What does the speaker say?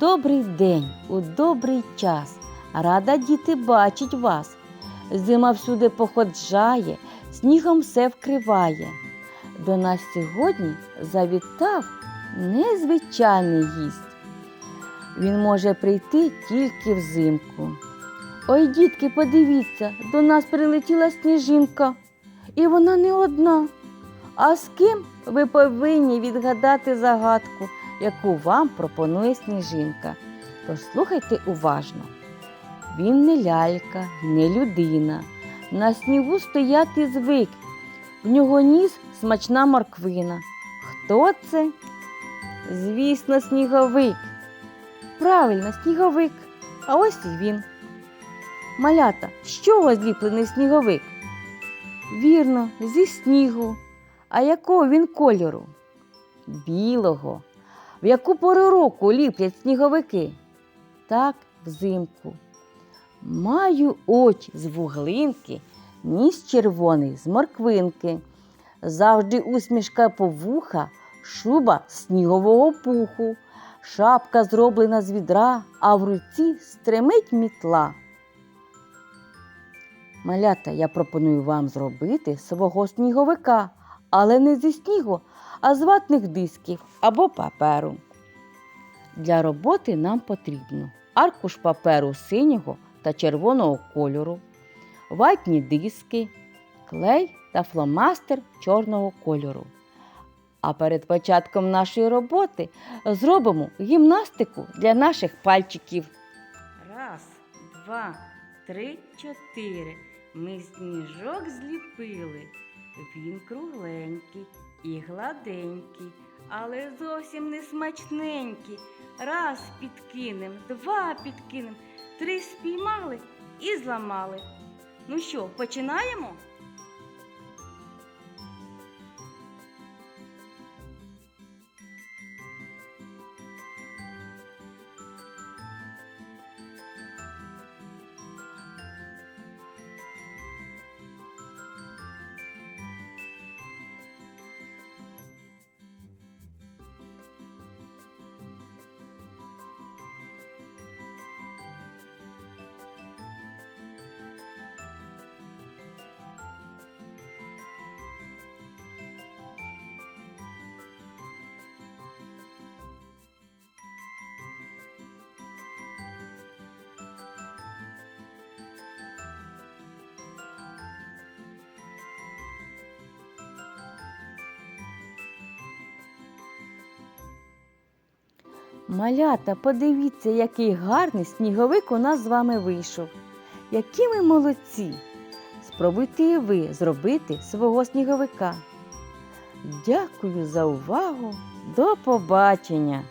добрий день, у добрий час. Рада діти бачить вас. Зима всюди походжає, снігом все вкриває. До нас сьогодні завітав незвичайний гість. Він може прийти тільки взимку. Ой, дітки, подивіться, до нас прилетіла сніжинка, і вона не одна. А з ким ви повинні відгадати загадку, яку вам пропонує сніжинка? Тож слухайте уважно. Він не лялька, не людина. На снігу стояти звик. В нього ніс смачна морквина. Хто це? Звісно, сніговик. Правильно, сніговик. А ось і він. Малята, з чого зліплений сніговик? Вірно, зі снігу. А якого він кольору? Білого. В яку пору року ліплять сніговики? Так, взимку. Маю очі з вуглинки, ніс червоний з морквинки. Завжди усмішка по вуха, шуба снігового пуху, шапка зроблена з відра, а в руці стремить мітла. Малята, я пропоную вам зробити свого сніговика, але не зі снігу, а з ватних дисків або паперу. Для роботи нам потрібно аркуш паперу синього та червоного кольору, ватні диски, клей та фломастер чорного кольору. А перед початком нашої роботи зробимо гімнастику для наших пальчиків. Раз, два, три, чотири. Ми сніжок зліпили. Він кругленький і гладенький, але зовсім не смачненький. Раз підкинем, два підкинем, три спіймали і зламали. Ну що, починаємо? Малята, подивіться, який гарний сніговик у нас з вами вийшов. Які ми молодці! Спробуйте і ви зробити свого сніговика. Дякую за увагу. До побачення!